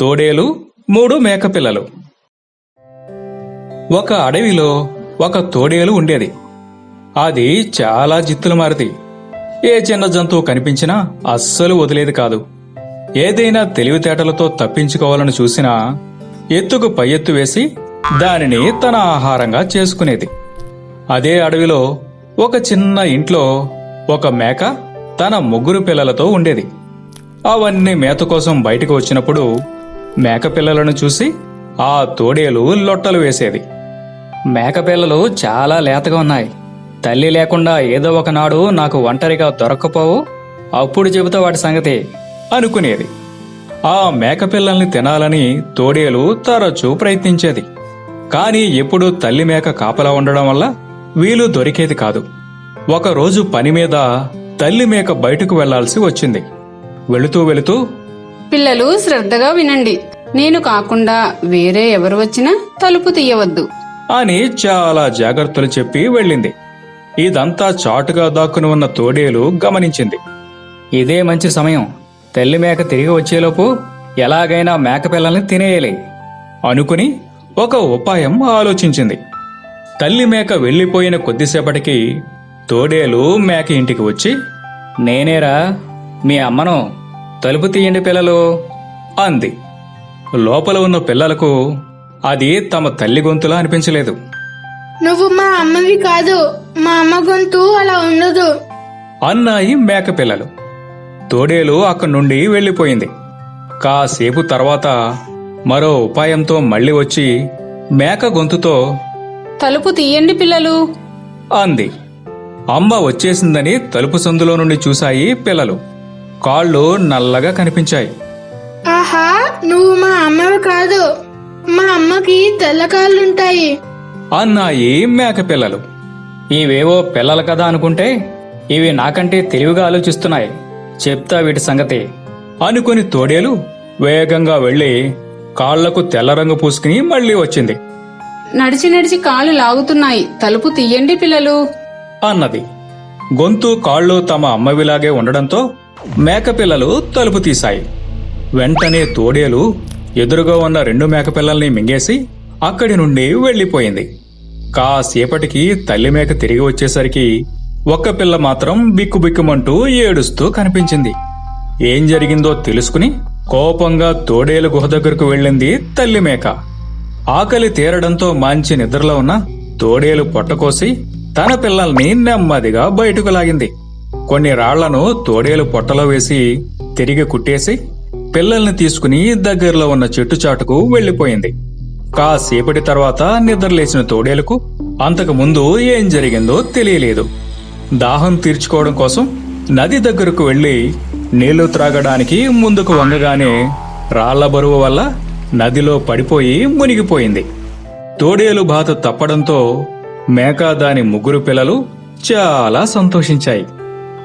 తోడేలు మూడు మేకపిల్లలు. ఒక అడవిలో ఒక తోడేలు ఉండేది. అది చాలా జిత్తులు మారిది. ఏ చిన్న జంతువు కనిపించినా అస్సలు వదిలేది కాదు. ఏదైనా తెలివితేటలతో తప్పించుకోవాలని చూసినా ఎత్తుకు పై ఎత్తు వేసి దానిని తన ఆహారంగా చేసుకునేది. అదే అడవిలో ఒక చిన్న ఇంట్లో ఒక మేక తన ముగ్గురు పిల్లలతో ఉండేది. అవన్నీ మేత కోసం బయటకు వచ్చినప్పుడు మేకపిల్లలను చూసి ఆ తోడేలు లొట్టలు వేసేది మేకపిల్లలు చాలా లేతగా ఉన్నాయి. తల్లి లేకుండా ఏదో ఒకనాడు నాకు ఒంటరిగా దొరక్కపోవు అప్పుడు చెబుతా వాటి సంగతి అనుకునేది. ఆ మేకపిల్లల్ని తినాలని తోడేలు తరచూ ప్రయత్నించేది. కానీ ఎప్పుడూ తల్లి మేక కాపలా ఉండడం వల్ల వీలు దొరికేది కాదు. ఒకరోజు పని మీద తల్లి మేక బయటకు వెళ్ళాల్సి వచ్చింది. వెళుతూ వెళుతూ పిల్లలు శ్రద్ధగా వినండి. నేను కాకుండా వేరే ఎవరు వచ్చినా తలుపు తీయవద్దు. అని చాలా జాగ్రత్తలు చెప్పి వెళ్ళింది. ఇదంతా చాటుగా దాక్కుని ఉన్న తోడేలు గమనించింది. ఇదే మంచి సమయం. తల్లి మేక తిరిగి వచ్చేలోపు ఎలాగైనా మేక పిల్లల్ని తినేయాలి. అనుకుని ఒక ఉపాయం ఆలోచించింది. తల్లి మేక వెళ్ళిపోయిన కొద్దిసేపటికి తోడేలు మేక ఇంటికి వచ్చి నేనేరా మీ అమ్మను తలుపు తీయండి పిల్లలు అంది. లోపల ఉన్న పిల్లలకు అది తమ తల్లి గొంతులా అనిపించలేదు. నువ్వు మా అమ్మవి కాదు మా అమ్మ గొంతు అలా ఉండదు. అన్నాయి మేక పిల్లలు. తోడేలు అక్కడి నుండి వెళ్ళిపోయింది. కాసేపు తర్వాత మరో ఉపాయంతో మళ్ళీ వచ్చి మేక గొంతుతో తలుపు తీయండి పిల్లలు అంది. అమ్మ వచ్చేసిందని తలుపు సందులో నుండి చూశాయి పిల్లలు. కాళ్ళు నల్లగా కనిపించాయి. ఆహా నువ్వు మా అమ్మవి కాదు. మా అమ్మకి తెల్లకాళ్ళుంటాయి అన్నాయి మేక పిల్లలు. ఇవేవో పిల్లలు కదా అనుకుంటే ఇవి నాకంటే తెలివిగా ఆలోచిస్తున్నాయి. చెప్తా వీటి సంగతి. అనుకుని తోడేలు వేగంగా వెళ్ళి కాళ్ళకు తెల్ల రంగు పూసుకుని మళ్ళీ వచ్చింది. నడిచి నడిచి కాలు లాగుతున్నాయి. తలుపు తీయండి పిల్లలు. అన్నది. గొంతు కాళ్ళు తమ అమ్మవిలాగే ఉండడంతో మేకపిల్లలు తలుపు తీశాయి. వెంటనే తోడేలు ఎదురుగా ఉన్న రెండు మేకపిల్లల్ని మింగేసి అక్కడి నుండి వెళ్ళిపోయింది. కాసేపటికి తల్లి మేక తిరిగి వచ్చేసరికి ఒక్క పిల్ల మాత్రం బిక్కుబిక్కుమంటూ ఏడుస్తూ కనిపించింది. ఏం జరిగిందో తెలుసుకుని కోపంగా తోడేలు గుహ దగ్గరకు వెళ్ళింది తల్లి మేక. ఆకలి తీరడంతో మంచి నిద్రలో ఉన్న తోడేలు పొట్టకోసి తన పిల్లల్ని నెమ్మదిగా బయటకు లాగింది. కొన్ని రాళ్ళను తోడేలు పొట్టలో వేసి తిరిగి కుట్టేసి పిల్లల్ని తీసుకుని దగ్గరలో ఉన్న చెట్టు చాటుకు వెళ్ళిపోయింది కాసేపటి తర్వాత నిద్రలేసిన తోడేలుకు అంతకు ముందు ఏం జరిగిందో తెలియలేదు. దాహం తీర్చుకోవడం కోసం నది దగ్గరకు వెళ్ళి నీళ్ళు త్రాగడానికి ముందుకు వంగగానే రాళ్ళ బరువు వల్ల నదిలో పడిపోయి మునిగిపోయింది. తోడేలు బాధ తప్పడంతో మేక దాని ముగ్గురు పిల్లలు చాలా సంతోషించాయి.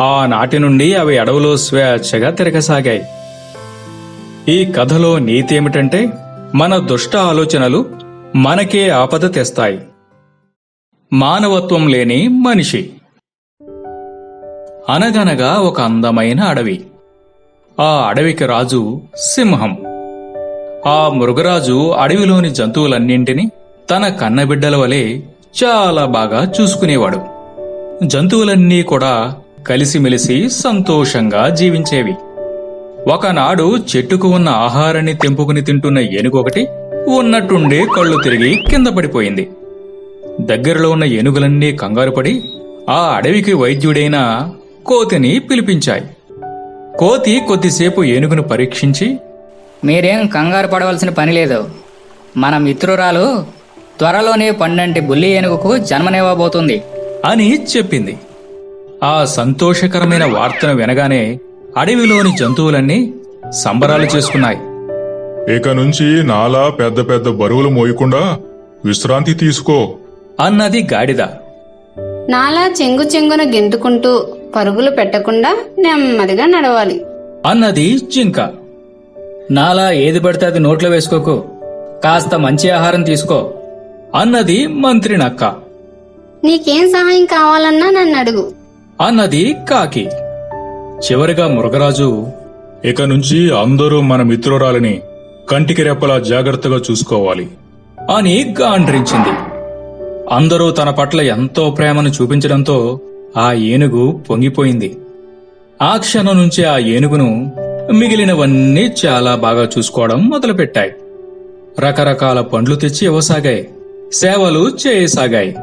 ఆనాటి నుండి అవి అడవులో స్వేచ్ఛగా తిరగసాగాయి. ఈ కథలో నీతి ఏమిటంటే మన దుష్ట ఆలోచనలు మనకే ఆపద తెస్తాయి. మానవత్వం లేని మనిషి. అనగనగా ఒక అందమైన అడవి. ఆ అడవికి రాజు సింహం. ఆ మృగరాజు అడవిలోని జంతువులన్నింటినీ తన కన్నబిడ్డల వలె చాలా బాగా చూసుకునేవాడు. జంతువులన్నీ కూడా కలిసిమెలిసి సంతోషంగా జీవించేవి. ఒకనాడు చెట్టుకు ఉన్న ఆహారాన్ని తెంపుకుని తింటున్న ఏనుగొకటి ఉన్నట్టుండే కళ్ళు తిరిగి కింద పడిపోయింది. దగ్గరలో ఉన్న ఏనుగులన్నీ కంగారుపడి ఆ అడవికి వైద్యుడైన కోతిని పిలిపించాయి. కోతి కొద్దిసేపు ఏనుగును పరీక్షించి మీరేం కంగారు పడవలసిన పని లేదు. మన మిత్రురాలు త్వరలోనే పన్నెంటి బుల్లి ఏనుగుకు జన్మనివ్వబోతుంది. అని చెప్పింది. ఆ సంతోషకరమైన వార్తను వినగానే అడవిలోని జంతువులన్నీ సంబరాలు చేసుకున్నాయి. ఇక నుంచి నాలా పెద్ద పెద్ద బరువులు మోయకుండా విశ్రాంతి తీసుకో. అన్నది గాడిద. నాలా చెంగు చెంగున గెంతుకుంటూ పరుగులు పెట్టకుండా నెమ్మదిగా నడవాలి. అన్నది జింక. నాలా ఏది పడితే అది నోట్లో వేసుకోకు. కాస్త మంచి ఆహారం తీసుకో. అన్నది మంత్రి నక్క. నీకేం సహాయం కావాలన్నా నన్ను అడుగు. అన్నది కాకి. చివరిగా మృగరాజు ఇక నుంచి అందరూ మన మిత్రురాలిని కంటికి రెప్పలా జాగ్రత్తగా చూసుకోవాలి. అని గాండ్రించింది. అందరూ తన పట్ల ఎంతో ప్రేమను చూపించడంతో ఆ ఏనుగు పొంగిపోయింది. ఆ క్షణం నుంచి ఆ ఏనుగును మిగిలినవన్నీ చాలా బాగా చూసుకోవడం మొదలుపెట్టాయి. రకరకాల పండ్లు తెచ్చి ఇవ్వసాగాయి. సేవలు చేయసాగాయి.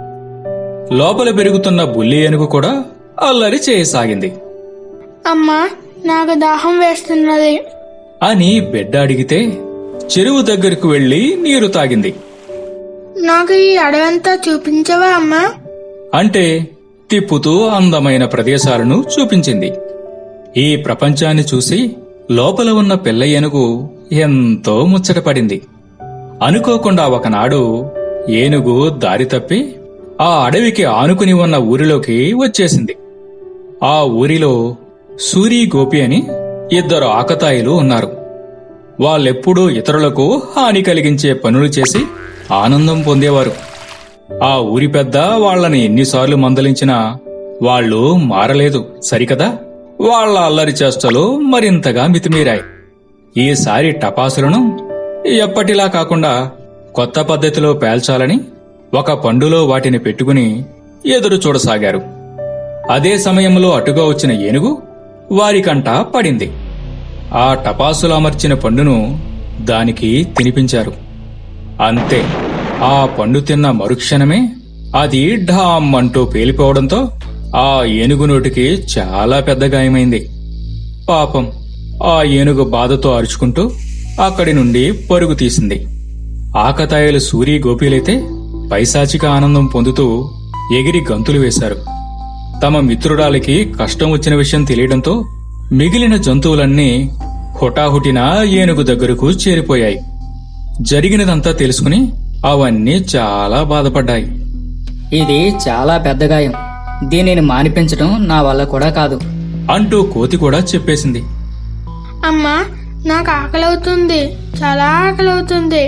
లోపల పెరుగుతున్న బుల్లి ఏనుగు కూడా అల్లరి చేయసాగింది. అమ్మా నాకు దాహం వేస్తున్నది. అని బిడ్డ అడిగితే చెరువు దగ్గరకు వెళ్ళి నీరు తాగింది. నాకు ఈ అడవంతా చూపించవా అమ్మా? అంటే తిప్పుతూ అందమైన ప్రదేశాలను చూపించింది. ఈ ప్రపంచాన్ని చూసి లోపల ఉన్న పిల్ల ఏనుగు ఎంతో ముచ్చటపడింది అనుకోకుండా ఒకనాడు ఏనుగు దారి తప్పి ఆ అడవికి ఆనుకుని ఉన్న ఊరిలోకి వచ్చేసింది. ఆ ఊరిలో సూరి గోపి అని ఇద్దరు ఆకతాయిలు ఉన్నారు. వాళ్ళెప్పుడూ ఇతరులకు హాని కలిగించే పనులు చేసి ఆనందం పొందేవారు. ఆ ఊరి పెద్ద వాళ్ళని ఎన్నిసార్లు మందలించినా వాళ్ళు మారలేదు. సరికదా? వాళ్ళ అల్లరి చేష్టలు మరింతగా మితిమీరాయి. ఈసారి టపాసులను ఎప్పటిలా కాకుండా కొత్త పద్ధతిలో పేల్చాలని ఒక పండులో వాటిని పెట్టుకుని ఎదురు చూడసాగారు. అదే సమయంలో అటుగా వచ్చిన ఏనుగు వారికంట పడింది. ఆ టపాసులు అమర్చిన పండును దానికి తినిపించారు. అంతే ఆ పండు తిన్న మరుక్షణమే అది ఢామ్ అంటూ పేలిపోవడంతో ఆ ఏనుగు నోటికి చాలా పెద్ద గాయమైంది. పాపం ఆ ఏనుగు బాధతో అరుచుకుంటూ అక్కడి నుండి పరుగు తీసింది. ఆకతాయిలు సూరి గోపీలైతే పైశాచిక ఆనందం పొందుతూ ఎగిరి గంతులు వేశారు. తమ మిత్రురాలికి కష్టం వచ్చిన విషయం తెలియడంతో మిగిలిన జంతువులన్నీ హుటాహుటిన ఏనుగు దగ్గరకు చేరిపోయాయి. జరిగినదంతా తెలుసుకుని అవన్నీ చాలా బాధపడ్డాయి. ఇది చాలా పెద్ద గాయం. దీనిని మానిపించడం నా వల్ల కూడా కాదు. అంటూ కోతి కూడా చెప్పేసింది. అమ్మా నాకు ఆకలవుతుంది. చాలా ఆకలవుతుంది.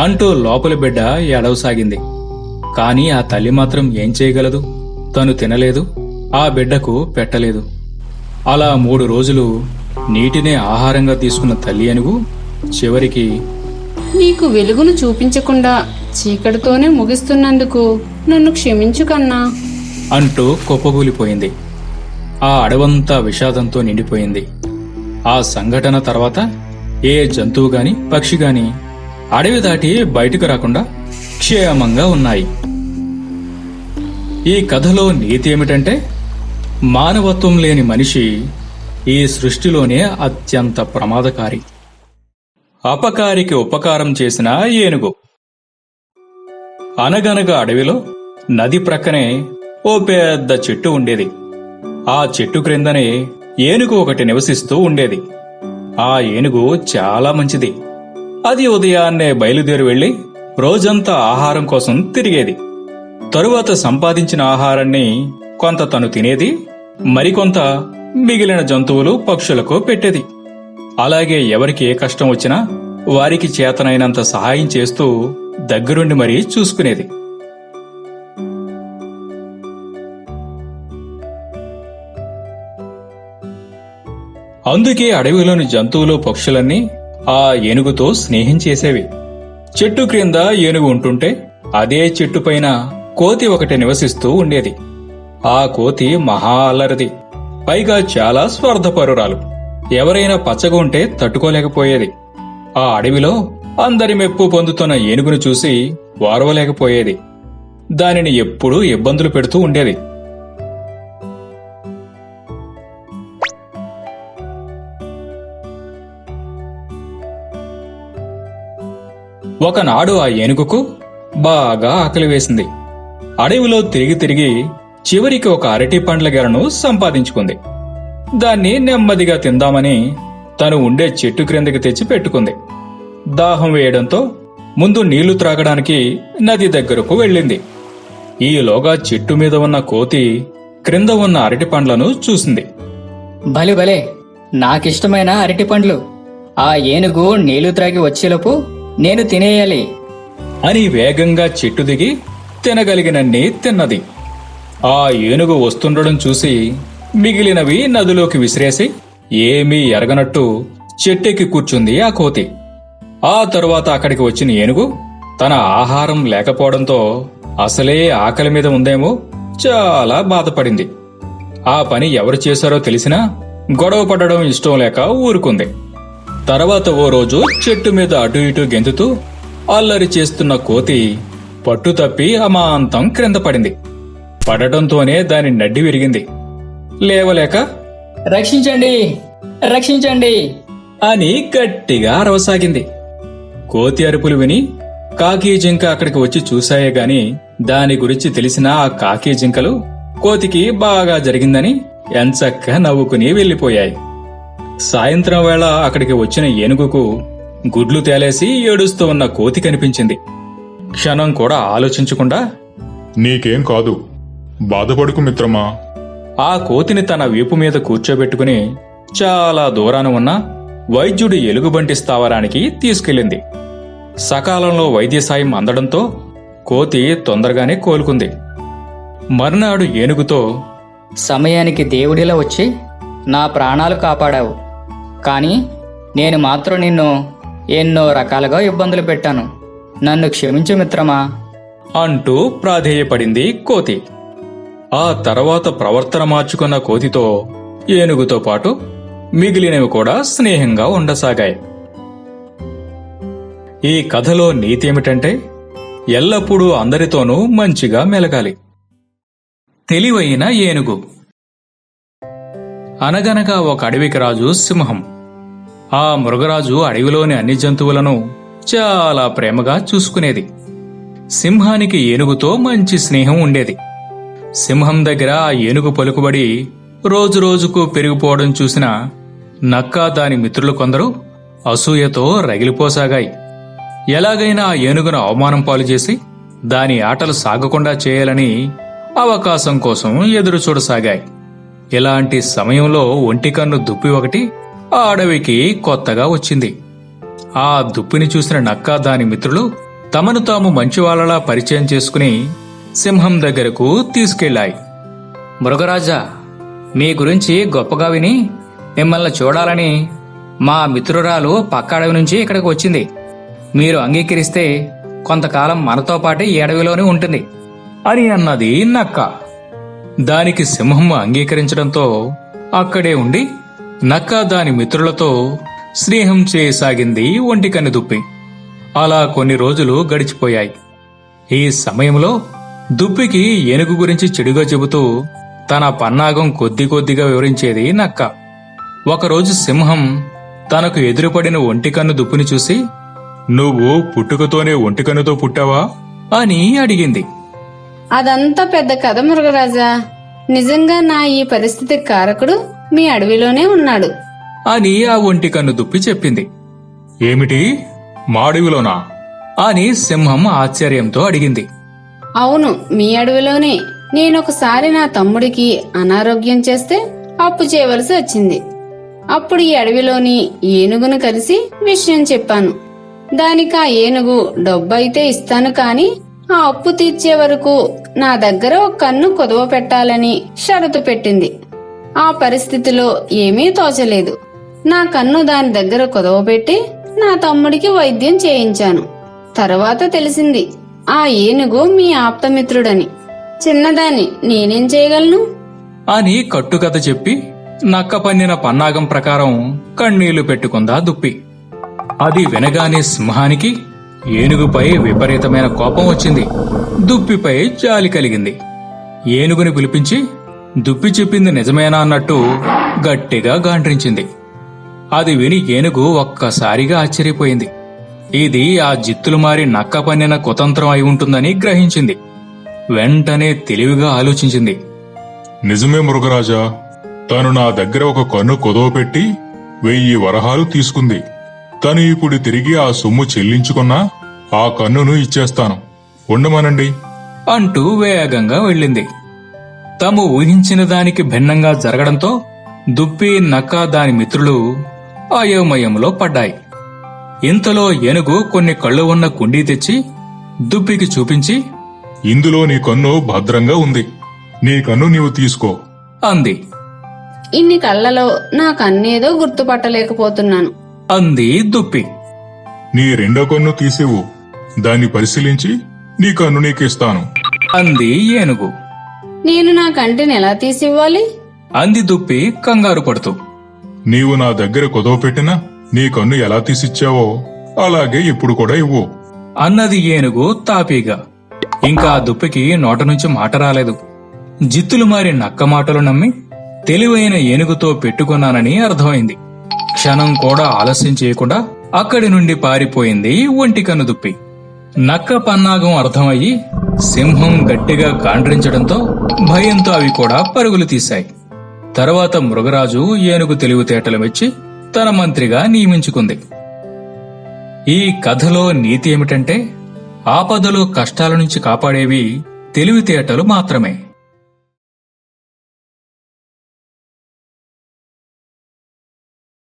అంటూ లోపలి బిడ్డ ఏడవసాగింది. కాని ఆ తల్లి మాత్రం ఏం చేయగలదు? తను తినలేదు ఆ బిడ్డకు పెట్టలేదు. అలా మూడు రోజులు నీటినే ఆహారంగా తీసుకున్న తల్లి అనుగు చివరికి నీకు వెలుగును చూపించకుండా చీకటితోనే ముగిస్తున్నందుకు నన్ను క్షమించు కన్నా. అంటూ కుప్పగూలిపోయింది ఆ అడవంతా విషాదంతో నిండిపోయింది. ఆ సంఘటన తర్వాత ఏ జంతువు గాని పక్షి గాని అడవి దాటి బయటకు రాకుండా క్షేమంగా ఉన్నాయి. ఈ కథలో నీతి ఏమిటంటే మానవత్వం లేని మనిషి ఈ సృష్టిలోనే అత్యంత ప్రమాదకారి. అపకారికి ఉపకారం చేసిన ఏనుగు. అనగనగా అడవిలో నది ప్రక్కనే ఓ పెద్ద చెట్టు ఉండేది. ఆ చెట్టు క్రిందనే ఏనుగు ఒకటి నివసిస్తూ ఉండేది. ఆ ఏనుగు చాలా మంచిది. అది ఉదయాన్నే బయలుదేరి వెళ్ళి రోజంతా ఆహారం కోసం తిరిగేది. తరువాత సంపాదించిన ఆహారాన్ని కొంత తను తినేది మరికొంత మిగిలిన జంతువులు పక్షులకు పెట్టేది. అలాగే ఎవరికి ఏ కష్టం వచ్చినా వారికి చేతనైనంత సహాయం చేస్తూ దగ్గరుండి మరీ చూసుకునేది. అందుకే అడవిలోని జంతువులు పక్షులన్నీ ఆ ఏనుగుతో స్నేహం చేసేవి. చెట్టు క్రింద ఏనుగు ఉంటుంటే అదే చెట్టు పైన కోతి ఒకటి నివసిస్తూ ఉండేది. ఆ కోతి మహా అల్లరిది పైగా చాలా స్వార్థపరురాలు. ఎవరైనా పచ్చగా ఉంటే తట్టుకోలేకపోయేది. ఆ అడవిలో అందరి మెప్పు పొందుతున్న ఏనుగును చూసి వారవలేకపోయేది. దానిని ఎప్పుడూ ఇబ్బందులు పెడుతూ ఉండేది. ఒకనాడు ఆ ఏనుగుకు బాగా ఆకలి వేసింది. అడవిలో తిరిగి తిరిగి చివరికి ఒక అరటి పండ్ల గెలను సంపాదించుకుంది. దాన్ని నెమ్మదిగా తిందామని తను ఉండే చెట్టు క్రిందకి తెచ్చి పెట్టుకుంది. దాహం వేయడంతో ముందు నీళ్ళు త్రాగడానికి నది దగ్గరకు వెళ్ళింది. ఈలోగా చెట్టు మీద ఉన్న కోతి క్రింద ఉన్న అరటి పండ్లను చూసింది. భలే భలే! నాకిష్టమైన అరటి పండ్లు. ఆ ఏనుగు నీళ్ళు త్రాగి వచ్చేలోపు నేను తినేయాలి. అని వేగంగా చెట్టు దిగి తినగలిగినన్ని తిన్నది. ఆ ఏనుగు వస్తుండడం చూసి మిగిలినవి నదిలోకి విసిరేసి ఏమీ ఎరగనట్టు చెట్టెక్కి కూర్చుంది ఆ కోతి. ఆ తరువాత అక్కడికి వచ్చిన ఏనుగు తన ఆహారం లేకపోవడంతో అసలే ఆకలి మీద ఉందేమో చాలా బాధపడింది. ఆ పని ఎవరు చేశారో తెలిసినా గొడవ పడడం ఇష్టం లేక ఊరుకుంది. తర్వాత ఓ రోజు చెట్టు మీద అటు ఇటు గెంతుతూ అల్లరి చేస్తున్న కోతి పట్టు తప్పి అమాంతం క్రింద పడింది. పడటంతోనే దాని నడ్డి విరిగింది. లేవలేక రక్షించండి రక్షించండి. అని గట్టిగా అరవసాగింది. కోతి అరుపులు విని కాకి జింక అక్కడికి వచ్చి చూశాయే గాని దాని గురించి తెలిసిన ఆ కాకి జింకలు కోతికి బాగా జరిగిందని ఎంచక్క నవ్వుకుని వెళ్ళిపోయాయి సాయంత్రం వేళ అక్కడికి వచ్చిన ఏనుగుకు గుడ్లు తేలేసి ఏడుస్తూ ఉన్న కోతి కనిపించింది. క్షణం కూడా ఆలోచించకుండా నీకేం కాదు. బాధపడుకు మిత్రమా? ఆ కోతిని తన వీపు మీద కూర్చోబెట్టుకుని చాలా దూరాన ఉన్న వైద్యుడి ఎలుగుబంటి స్థావరానికి తీసుకెళ్ళింది. సకాలంలో వైద్య సాయం అందడంతో కోతి తొందరగానే కోలుకుంది. మర్నాడు ఏనుగుతో సమయానికి దేవుడిలా వచ్చి నా ప్రాణాలు కాపాడావు. కానీ నేను మాత్రం నిన్ను ఎన్నో రకాలుగా ఇబ్బందులు పెట్టాను. నన్ను క్షమించు మిత్రమా? అంటూ ప్రాధేయపడింది కోతి. ఆ తర్వాత ప్రవర్తన మార్చుకున్న కోతితో ఏనుగుతో పాటు మిగిలినవి కూడా స్నేహంగా ఉండసాగాయి. ఈ కథలో నీతి ఏమిటంటే ఎల్లప్పుడూ అందరితోనూ మంచిగా మెలగాలి. తెలివైన ఏనుగు. అనగనగా ఒక అడవికి రాజు సింహం. ఆ మృగరాజు అడవిలోని అన్ని జంతువులను చాలా ప్రేమగా చూసుకునేది. సింహానికి ఏనుగుతో మంచి స్నేహం ఉండేది. సింహం దగ్గర ఆ ఏనుగు పలుకుబడి రోజురోజుకు పెరిగిపోవడం చూసిన నక్క దాని మిత్రులు కొందరు అసూయతో రగిలిపోసాగాయి. ఎలాగైనా ఆ ఏనుగును అవమానం పాలు చేసి దాని ఆటలు సాగకుండా చేయాలని అవకాశం కోసం ఎదురు చూడసాగాయి. ఇలాంటి సమయంలో ఒంటికన్ను దుప్పి ఒకటి ఆ అడవికి కొత్తగా వచ్చింది. ఆ దుప్పిని చూసిన నక్క దాని మిత్రులు తమను తాము మంచివాళ్ళలా పరిచయం చేసుకుని సింహం దగ్గరకు తీసుకెళ్ళాయి మృగరాజా మీ గురించి గొప్పగా విని మిమ్మల్ని చూడాలని మా మిత్రురాలు పక్క అడవి నుంచి ఇక్కడికి వచ్చింది. మీరు అంగీకరిస్తే కొంతకాలం మనతో పాటు ఈ అడవిలోనే ఉంటుంది అని అన్నది నక్క. దానికి సింహం అంగీకరించడంతో అక్కడే ఉండి నక్క దాని మిత్రులతో స్నేహం చేయసాగింది ఒంటికన్ను దుప్పి. అలా కొన్ని రోజులు గడిచిపోయాయి. ఈ సమయంలో దుప్పికి ఏనుగు గురించి చెడుగా చెబుతూ తన పన్నాగం కొద్ది కొద్దిగా వివరించేది నక్క. ఒకరోజు సింహం తనకు ఎదురుపడిన ఒంటికన్ను దుప్పిని చూసి నువ్వు పుట్టుకతోనే ఒంటికన్నుతో పుట్టావా? అని అడిగింది. అదంతా పెద్ద కథ మృగరాజా. నిజంగా నా ఈ పరిస్థితి కారకుడు మీ అడవిలోనే ఉన్నాడు. అని ఆ ఒంటి కన్ను దుప్పి చెప్పింది. ఏమిటి? మాడివిలోనా? అని సింహం ఆశ్చర్యంతో అడిగింది. అవును మీ అడవిలోనే. నేనొకసారి నా తమ్ముడికి అనారోగ్యం చేస్తే అప్పు చేయవలసి వచ్చింది. అప్పుడు ఈ అడవిలోని ఏనుగును కలిసి విషయం చెప్పాను. దానికి ఆ ఏనుగు డబ్బు అయితే ఇస్తాను కాని ఆ అప్పు తీర్చే వరకు నా దగ్గర ఒక కన్ను కుదవ పెట్టాలని షరతు పెట్టింది. ఆ పరిస్థితిలో ఏమీ తోచలేదు. నా కన్ను దాని దగ్గర కొదవబెట్టి నా తమ్ముడికి వైద్యం చేయించాను. తర్వాత తెలిసింది ఆ ఏనుగు మీ ఆప్తమిత్రుడని. చిన్నదాన్ని నేనేం చేయగలను? అని కట్టుకథ చెప్పి నక్క పన్నిన పన్నాగం ప్రకారం కన్నీళ్ళు పెట్టుకుందా దుప్పి. అది వినగానే సింహానికి ఏనుగుపై విపరీతమైన కోపం వచ్చింది. దుప్పిపై జాలి కలిగింది. ఏనుగుని పిలిపించి దుప్పి చెప్పింది నిజమేనా అన్నట్టు గట్టిగా గాండ్రించింది. అది విని ఏనుగు ఒక్కసారిగా ఆశ్చర్యపోయింది. ఇది ఆ జిత్తులు మారి నక్క పన్నిన కుతంత్రం అయి ఉంటుందని గ్రహించింది. వెంటనే తెలివిగా ఆలోచించింది. నిజమే మృగరాజా తను నా దగ్గర ఒక కన్ను కుదవపెట్టి వెయ్యి వరహాలు తీసుకుంది. తను ఇప్పుడు తిరిగి ఆ సొమ్ము చెల్లించుకున్నా ఆ కన్నును ఇచ్చేస్తాను. ఉండమనండి. అంటూ వేగంగా వెళ్ళింది. తాము ఊహించిన దానికి భిన్నంగా జరగడంతో దుప్పి నక్క దాని మిత్రులు అయోమయంలో పడ్డాయి. ఇంతలో ఏనుగు కొన్ని కళ్ళు ఉన్న కుండీ తెచ్చి దుప్పికి చూపించి ఇందులో నీ కన్ను భద్రంగా ఉంది. నీ కన్ను నీవు తీసుకో. అంది. ఇన్ని కళ్ళలో నా కన్నేదో గుర్తుపట్టలేకపోతున్నాను. అంది దుప్పి నీ రెండో కన్ను తీసివు దాన్ని పరిశీలించి నీ కన్ను నీకిస్తాను. అంది ఏనుగు. నేను నా కంటిని ఎలా తీసివ్వాలి? అంది దుప్పి కంగారు పడుతూ. నీవు నా దగ్గర కుదవ పెట్టినా నీ కన్ను ఎలా తీసిచ్చావో అలాగే ఇప్పుడు కూడా ఇవ్వు. అన్నది ఏనుగు తాపీగా. ఇంకా ఆ దుప్పికి నోట నుంచి మాట రాలేదు. జిత్తులు మారి నక్క మాటలు నమ్మి తెలివైన ఏనుగుతో పెట్టుకున్నానని అర్థమైంది. క్షణం కూడా ఆలస్యం చేయకుండా అక్కడి నుండి పారిపోయింది ఒంటి కన్ను దుప్పి. నక్క పన్నాగం అర్థమయ్యి సింహం గట్టిగా కాండ్రించడంతో భయంతో అవి కూడా పరుగులు తీశాయి. తర్వాత మృగరాజు ఏనుగు తెలివితేటలు మెచ్చి తన మంత్రిగా నియమించుకుంది. ఈ కథలో నీతి ఏమిటంటే ఆపదలు కష్టాల నుంచి కాపాడేవి తెలివితేటలు మాత్రమే.